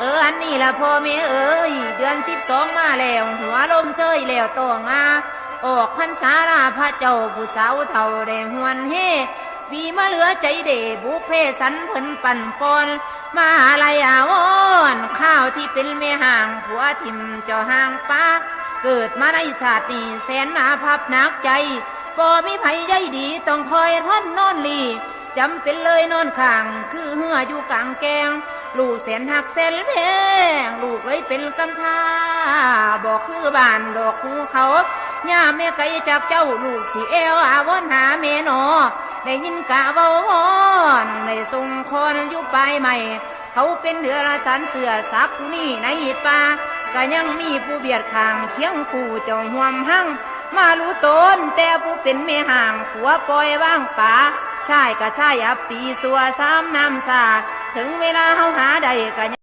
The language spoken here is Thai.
เอออันนี้ละพ่อแม่เอ้ยเดือนสิบสองมาแล้ว หัวลมเชยแล้วตองาออกพรรษาลาพระเจ้าผู้สาวเท่าแดงหวนเฮวีมาเหลือใจเดบุพเพสันเพิ่นปั่นปอนมาลายอาวอนข้าวที่เป็นแม่ห่างผัวทิมเจ้าห่างป้าเกิดมาในชาตินี้แสนหนาพับหนักใจบ่มีไผใยดีต้องคอยท่อนนอนลีจำเป็นเลยนอนข้าง คือเหืออยู่กลางแกง ลูกแสนหักแสนแพงลูกเลยเป็นกำพร้าบอกคือบ้านดอกภูเขาย่าแม่ไกลจากเจ้าลูกสิเอวอาวอนหาแม่นอได้ยินกะเว้าวอนได้ส่งคนอยู่ปลายใหม่ เขาเป็นเดือละสันเสือสักนี่ในป่าก็ยังมีผู้เบียดขางเคียงคู่เจ้าห่วมหั่งมารู้ตนแต่ผู้เป็นแม่ห่างผัวปล่อยว่างป่าชายก็ชายอับปีสัวซ้ำน้ำสา ถึงเวลาเฮาหาได้ก็